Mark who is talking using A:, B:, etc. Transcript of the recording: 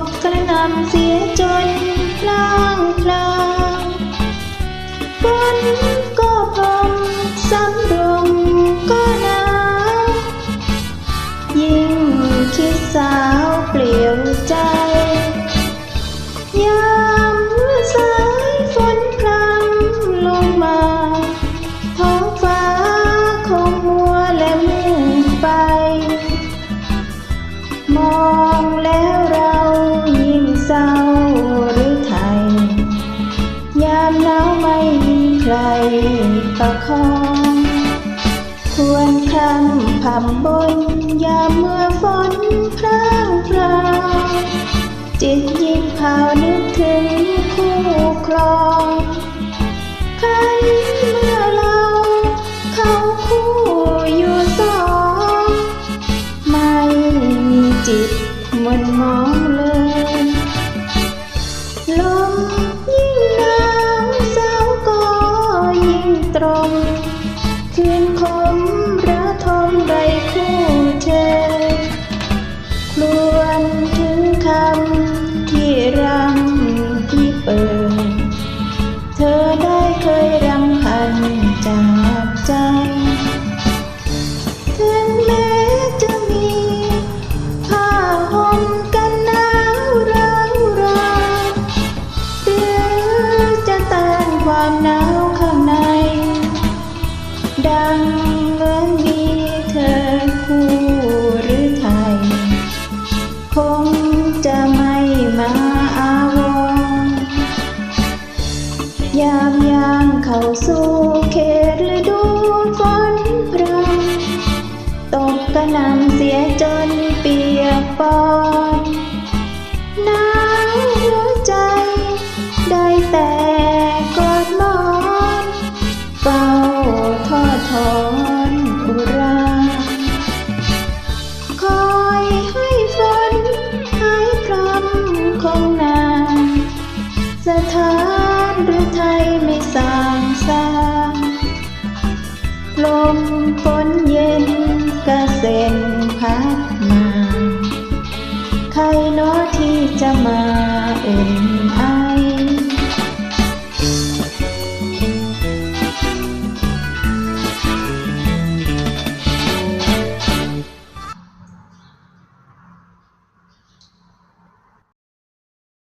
A: บกระนำเสียจนพลางพลางฝน ปะคองควรคำพำบนยามเมื่อฝนพร่างพราจิตยิบเผานึกถึงคู่ครองใคัเมื่อเราเขาคู่อยู่สอง ไม่มีจิตมันมอง I'm not. สถานหรือไทยไม่สางสางลมฝนเย็นกระเซ็นพัดมา ใครน้อที่จะมาอุ่น